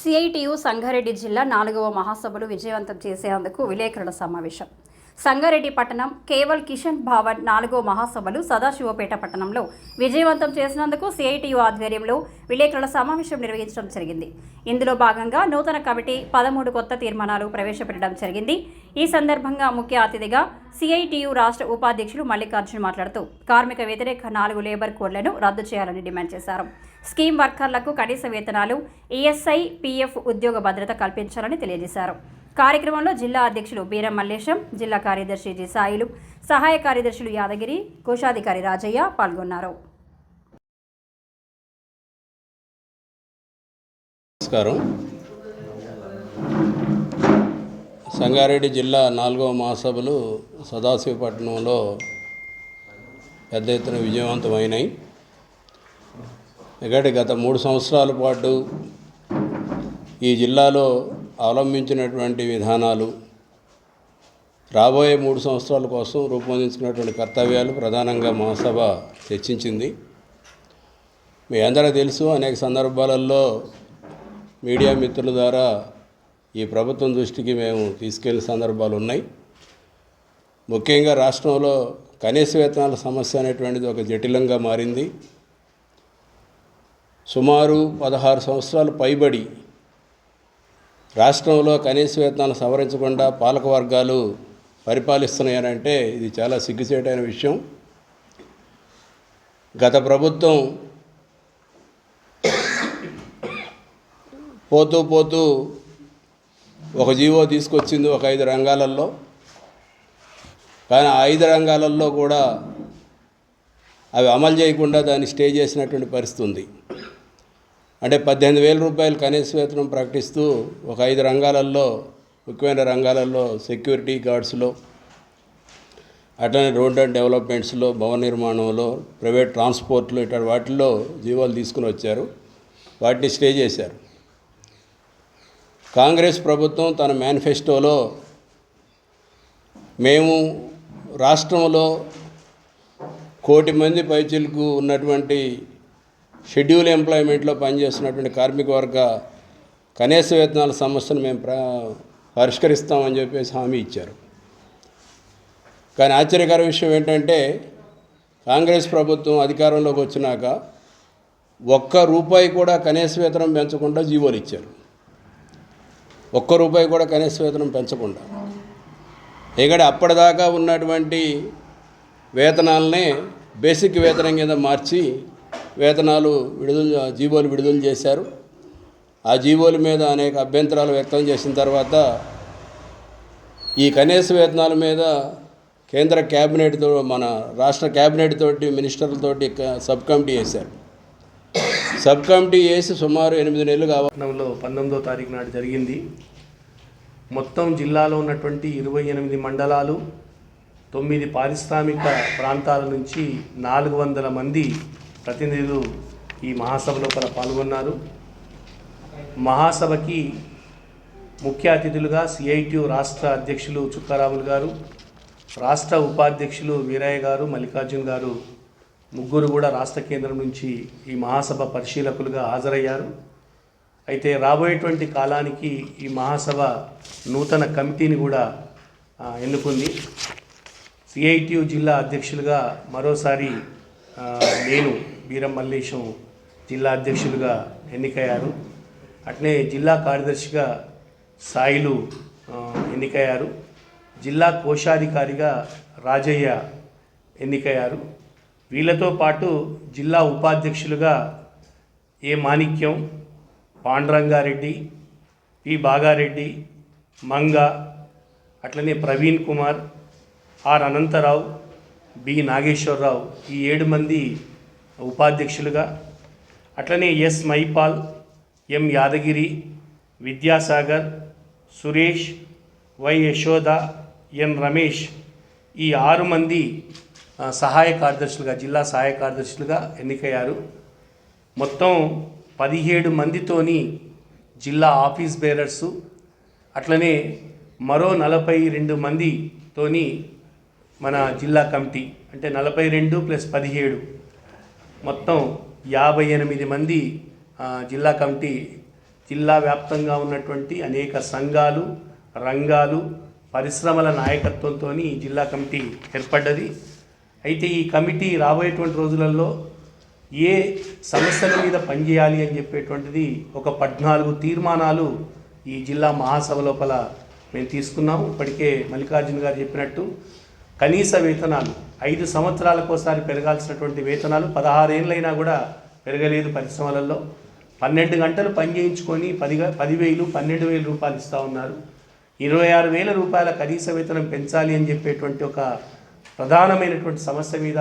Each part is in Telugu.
సిఐటియు సంగారెడ్డి జిల్లా నాలుగవ మహాసభలు విజయవంతం చేసేందుకు విలేకరుల సమావేశం. సంగారెడ్డి పట్టణం కేవల్ కిషన్ భవన్ నాలుగో మహాసభలు సదాశివపేట పట్టణంలో విజయవంతం చేసినందుకు సిఐటియు ఆధ్వర్యంలో విలేకరుల సమావేశం నిర్వహించడం జరిగింది. ఇందులో భాగంగా నూతన కమిటీ పదమూడు కొత్త తీర్మానాలు ప్రవేశపెట్టడం జరిగింది. ఈ సందర్భంగా ముఖ్య అతిథిగా సిఐటియు రాష్ట్ర ఉపాధ్యక్షులు మల్లికార్జున్ మాట్లాడుతూ కార్మిక వ్యతిరేక నాలుగు లేబర్ కోడ్లను రద్దు చేయాలని డిమాండ్ చేశారు. స్కీమ్ వర్కర్లకు కనీస వేతనాలు ఈఎస్ఐ పీఎఫ్ ఉద్యోగ భద్రత కల్పించాలని తెలియజేశారు. కార్యక్రమంలో జిల్లా అధ్యక్షులు బీరం మల్లేశం జిల్లా కార్యదర్శి జి సాయిలు సహాయ కార్యదర్శులు యాదగిరి కోశాధికారి రాజయ్య పాల్గొన్నారు. నమస్కారం. సంగారెడ్డి జిల్లా నాలుగవ మహాసభలు సదాశివపట్నంలో పెద్ద ఎత్తున విజయవంతమైనాయి. ఎందుకంటే గత మూడు సంవత్సరాల పాటు ఈ జిల్లాలో అవలంబించినటువంటి విధానాలు రాబోయే మూడు సంవత్సరాల కోసం రూపొందించుకున్నటువంటి కర్తవ్యాలు ప్రధానంగా మహాసభ చర్చించింది. మీ అందరూ తెలుసు అనేక సందర్భాలలో మీడియా మిత్రుల ద్వారా ఈ ప్రభుత్వం దృష్టికి మేము తీసుకెళ్ళిన సందర్భాలు ఉన్నాయి. ముఖ్యంగా రాష్ట్రంలో కనీస వేతనాల సమస్య అనేటువంటిది ఒక జటిలంగా మారింది. సుమారు పదహారు సంవత్సరాలు పైబడి రాష్ట్రంలో కనీస వేతనాలు సవరించకుండా పాలక వర్గాలు పరిపాలిస్తున్నాయనంటే ఇది చాలా సిగ్గుచేటైన విషయం. గత ప్రభుత్వం పోతూ పోతూ ఒక జీవో తీసుకొచ్చింది ఒక ఐదు రంగాలలో. కానీ ఆ ఐదు రంగాలలో కూడా అవి అమలు చేయకుండా దాన్ని స్టే చేసినటువంటి పరిస్థితి ఉంది. అంటే పద్దెనిమిది వేల రూపాయలు కనీస వేతనం ప్రకటిస్తూ ఒక ఐదు రంగాలలో ముఖ్యమైన రంగాలలో సెక్యూరిటీ గార్డ్స్లో అట్లనే రోడ్ అండ్ డెవలప్మెంట్స్లో భవన నిర్మాణంలో ప్రైవేట్ ట్రాన్స్పోర్ట్లో ఇట్లా వాటిల్లో జీవాలు తీసుకుని వచ్చారు. వాటిని స్టే చేశారు. కాంగ్రెస్ ప్రభుత్వం తన మేనిఫెస్టోలో మేము రాష్ట్రంలో కోటి మంది పైచిలకు ఉన్నటువంటి షెడ్యూల్ ఎంప్లాయ్మెంట్లో పనిచేస్తున్నటువంటి కార్మిక వర్గ కనీస వేతనాల సమస్యను మేము ప్ర పరిష్కరిస్తామని చెప్పేసి హామీ ఇచ్చారు. కానీ ఆశ్చర్యకర విషయం ఏంటంటే కాంగ్రెస్ ప్రభుత్వం అధికారంలోకి వచ్చినాక ఒక్క రూపాయి కూడా కనీస వేతనం పెంచకుండా జీవోలు ఇచ్చారు. ఒక్క రూపాయి కూడా కనీస వేతనం పెంచకుండా. ఇక్కడ అప్పటిదాకా ఉన్నటువంటి వేతనాలనే బేసిక్ వేతనం కింద మార్చి వేతనాలు విడుదల జీవోలు విడుదల చేశారు. ఆ జీవోల మీద అనేక అభ్యంతరాలు వ్యక్తం చేసిన తర్వాత ఈ కనీస వేతనాల మీద కేంద్ర క్యాబినెట్తో మన రాష్ట్ర క్యాబినెట్ తోటి మినిస్టర్లతోటి సబ్ కమిటీ వేశారు. సబ్ కమిటీ వేసి సుమారు ఎనిమిది నెలలు కావాలి పంతొమ్మిదో తారీఖు నాడు జరిగింది. మొత్తం జిల్లాలో ఉన్నటువంటి ఇరవై ఎనిమిది మండలాలు తొమ్మిది పారిశ్రామిక ప్రాంతాల నుంచి నాలుగు వందల మంది ప్రతినిధులు ఈ మహాసభ లోపల పాల్గొన్నారు. మహాసభకి ముఖ్య అతిథులుగా సిఐటియు రాష్ట్ర అధ్యక్షులు చుక్కారాములు గారు రాష్ట్ర ఉపాధ్యక్షులు వీరయ్య గారు మల్లికార్జున్ గారు ముగ్గురు కూడా రాష్ట్ర కేంద్రం నుంచి ఈ మహాసభ పరిశీలకులుగా హాజరయ్యారు. అయితే రాబోయేటువంటి కాలానికి ఈ మహాసభ నూతన కమిటీని కూడా ఎన్నుకుంది. సిఐటియు జిల్లా అధ్యక్షులుగా మరోసారి నేను బీరం మల్లేశం జిల్లా అధ్యక్షులుగా ఎన్నికయ్యారు. అట్లే జిల్లా కార్యదర్శిగా సాయిలు ఎన్నికయ్యారు. జిల్లా కోశాధికారిగా రాజయ్య ఎన్నికయ్యారు. వీళ్ళతో పాటు జిల్లా ఉపాధ్యక్షులుగా ఏ మాణిక్యం పాండురంగారెడ్డి పి. బాగారెడ్డి మంగ అట్లనే ప్రవీణ్ కుమార్ ఆర్. అనంతరావు బి. నాగేశ్వరరావు ఈ ఏడు మంది ఉపాధ్యక్షులుగా. అట్లనే S Maipal M Yadagiri Vidyasagar Suresh Y Yashoda N Ramesh ఈ ఆరు మంది సహాయ కార్యదర్శులుగా జిల్లా సహాయ కార్యదర్శులుగా ఎన్నికయ్యారు. మొత్తం పదిహేడు మందితోని జిల్లా ఆఫీస్ బేరర్సు అట్లనే మరో నలభై రెండు మందితోని మన జిల్లా కమిటీ అంటే నలభై రెండు ప్లస్ పదిహేడు మొత్తం యాభై ఎనిమిది మంది జిల్లా కమిటీ జిల్లా వ్యాప్తంగా ఉన్నటువంటి అనేక సంఘాలు రంగాలు పరిశ్రమల నాయకత్వంతో ఈ జిల్లా కమిటీ ఏర్పడ్డది. అయితే ఈ కమిటీ రాబోయేటువంటి రోజులలో ఏ సమస్యల మీద పనిచేయాలి అని చెప్పేటువంటిది ఒక పద్నాలుగు తీర్మానాలు ఈ జిల్లా మహాసభ లోపల మేము తీసుకున్నాము. ఇప్పటికే మల్లికార్జున గారు చెప్పినట్టు కనీస వేతనాలు ఐదు సంవత్సరాలకోసారి పెరగాల్సినటువంటి వేతనాలు పదహారేళ్ళైనా కూడా పెరగలేదు పరిశ్రమలలో. పన్నెండు గంటలు పని చేయించుకొని పదిగా పదివేలు పన్నెండు వేలు రూపాయలు ఇస్తూ ఉన్నారు. ఇరవై ఆరు వేల రూపాయల కనీస వేతనం పెంచాలి అని చెప్పేటువంటి ఒక ప్రధానమైనటువంటి సమస్య మీద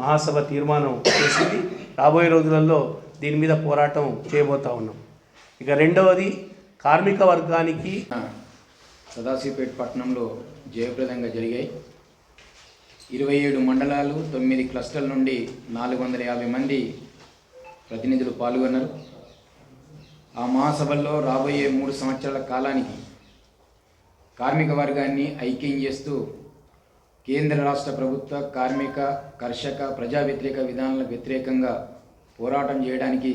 మహాసభ తీర్మానం చేసింది. రాబోయే రోజులలో దీని మీద పోరాటం చేయబోతా ఉన్నాం. ఇక రెండవది కార్మిక వర్గానికి సదాశివపేట పట్టణంలో జయప్రదంగా జరిగాయి. ఇరవై ఏడు మండలాలు తొమ్మిది క్లస్టర్ల నుండి నాలుగు వందల యాభై మంది ప్రతినిధులు పాల్గొన్నారు. ఆ మహాసభల్లో రాబోయే మూడు సంవత్సరాల కాలానికి కార్మిక వర్గాన్ని ఐక్యం చేస్తూ కేంద్ర రాష్ట్ర ప్రభుత్వ కార్మిక కర్షక ప్రజా వ్యతిరేక విధానాలకు వ్యతిరేకంగా పోరాటం చేయడానికి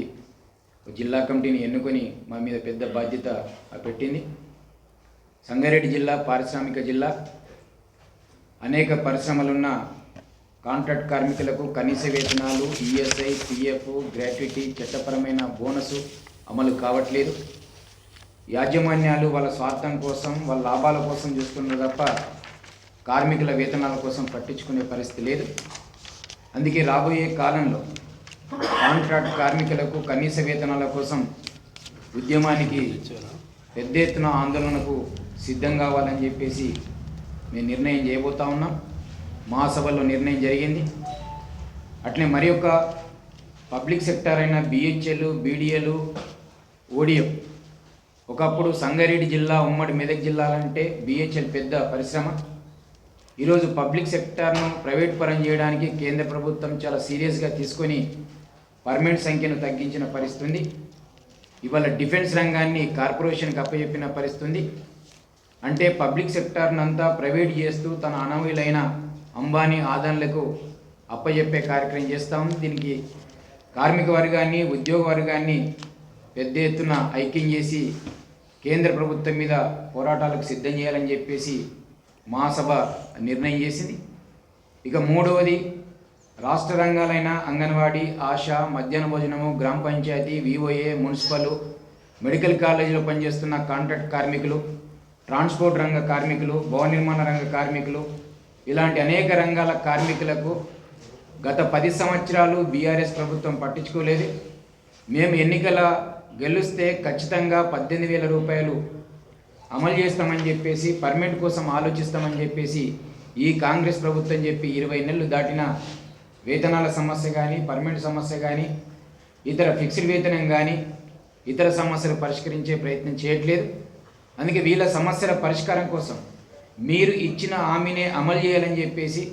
జిల్లా కమిటీని ఎన్నుకొని మా మీద పెద్ద బాధ్యత పెట్టింది. సంగారెడ్డి జిల్లా పారిశ్రామిక జిల్లా అనేక పరిశ్రమలున్న కాంట్రాక్ట్ కార్మికులకు కనీస వేతనాలు ఈఎస్ఐ పిఎఫ్ గ్రాట్యుటీ చట్టపరమైన బోనసు అమలు కావట్లేదు. యాజమాన్యాలు వాళ్ళ స్వార్థం కోసం వాళ్ళ లాభాల కోసం చూస్తున్నారు తప్ప కార్మికుల వేతనాల కోసం పట్టించుకునే పరిస్థితి లేదు. అందుకే రాబోయే కాలంలో కాంట్రాక్ట్ కార్మికులకు కనీస వేతనాల కోసం ఉద్యమానికి పెద్ద ఎత్తున ఆందోళనకు సిద్ధం కావాలని చెప్పేసి మేము నిర్ణయం చేయబోతా ఉన్నాం. మహాసభలో నిర్ణయం జరిగింది. అట్లే మరి ఒక పబ్లిక్ సెక్టర్ అయిన బిహెచ్ఎల్ బీడిఎలు ఓడిఎం ఒకప్పుడు సంగారెడ్డి జిల్లా ఉమ్మడి మెదక్ జిల్లాలంటే బిహెచ్ఎల్ పెద్ద పరిశ్రమ. ఈరోజు పబ్లిక్ సెక్టార్ను ప్రైవేట్ పరం చేయడానికి కేంద్ర ప్రభుత్వం చాలా సీరియస్గా తీసుకొని పర్మనెంట్ సంఖ్యను తగ్గించిన పరిస్థితి ఇవాళ డిఫెన్స్ రంగాన్ని కార్పొరేషన్కి అప్పచెప్పిన పరిస్థితి అంటే పబ్లిక్ సెక్టార్నంతా ప్రైవేట్ చేస్తూ తన అనవీలైన అంబానీ ఆదాన్లకు అప్పజెప్పే కార్యక్రమం చేస్తాం దీనికి కార్మిక వర్గాన్ని ఉద్యోగ వర్గాన్ని పెద్ద ఎత్తున ఐక్యం చేసి కేంద్ర ప్రభుత్వం మీద పోరాటాలకు సిద్ధం చేయాలని చెప్పేసి మహాసభ నిర్ణయం చేసింది. ఇక మూడవది రాష్ట్ర రంగాలైన అంగన్వాడీ ఆశ మధ్యాహ్న భోజనము గ్రామ పంచాయతీ వివోఏ మున్సిపల్ మెడికల్ కాలేజీలో పనిచేస్తున్న కాంట్రాక్ట్ కార్మికులు ట్రాన్స్పోర్ట్ రంగ కార్మికులు భవన నిర్మాణ రంగ కార్మికులు ఇలాంటి అనేక రంగాల కార్మికులకు గత పది సంవత్సరాలు బీఆర్ఎస్ ప్రభుత్వం పట్టించుకోలేదు. మేము ఎన్నికల గెలుస్తే ఖచ్చితంగా పద్దెనిమిది వేల రూపాయలు అమలు చేస్తామని చెప్పేసి పర్మిట్ కోసం ఆలోచిస్తామని చెప్పేసి ఈ కాంగ్రెస్ ప్రభుత్వం చెప్పి ఇరవై నెలలు దాటిన వేతనాల సమస్య కానీ పర్మనెంట్ సమస్య కానీ ఇతర ఫిక్స్డ్ వేతనం కానీ ఇతర సమస్యలు పరిష్కరించే ప్రయత్నం చేయట్లేదు. అందుకే వీళ్ళ సమస్యల పరిష్కారం కోసం మీరు ఇచ్చిన హామీనే అమలు చేయాలని చెప్పేసి